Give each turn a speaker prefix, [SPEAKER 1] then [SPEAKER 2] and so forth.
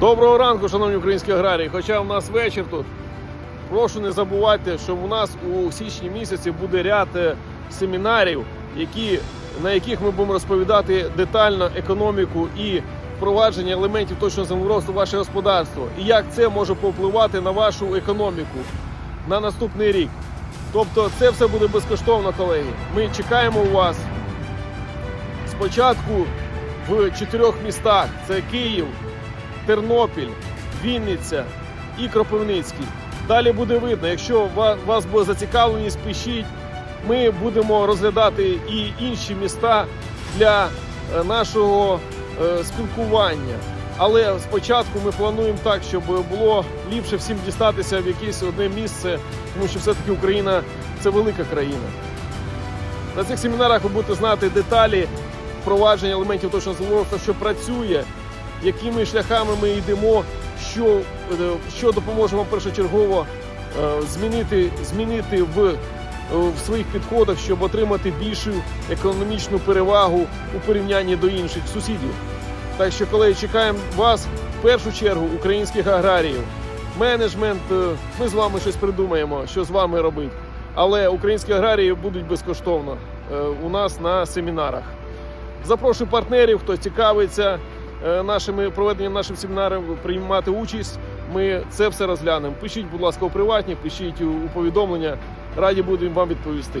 [SPEAKER 1] Доброго ранку, шановні українські аграрії. Хоча в нас вечір тут. Прошу не забувайте, що у нас у січні місяці буде ряд е, семінарів, які, на яких ми будемо розповідати детально економіку і впровадження елементів точного землеробства в ваше господарство, і як це може повпливати на вашу економіку на наступний рік. Тобто, це все буде безкоштовно, колеги. Ми чекаємо у вас спочатку в чотирьох містах: це Київ, Тернопіль, Вінниця і Кропивницький. Далі буде видно, якщо вас буде зацікавленість, пишіть. Ми будемо розглядати і інші міста для е, нашого е, спілкування. Але спочатку ми плануємо так, щоб було ліпше всім дістатися в якесь одне місце, тому що все-таки Україна це велика країна. На цих семінарах ви будете знати деталі впровадження елементів точного землеробства, що працює, якими шляхами ми йдемо, що, е, що допоможемо першочергово е, змінити, змінити в, е, в своїх підходах, щоб отримати більшу економічну перевагу у порівнянні до інших сусідів. Так що, колеги, чекаємо вас в першу чергу, українських аграріїв. Менеджмент, ми з вами щось придумаємо, що з вами робити. Але українські аграрії будуть безкоштовно у нас на семінарах. Запрошую партнерів, хто цікавиться нашими проведенням наших семінарів, приймати участь. Ми це все розглянемо. Пишіть, будь ласка, у приватні, пишіть у повідомлення. Раді будемо вам відповісти.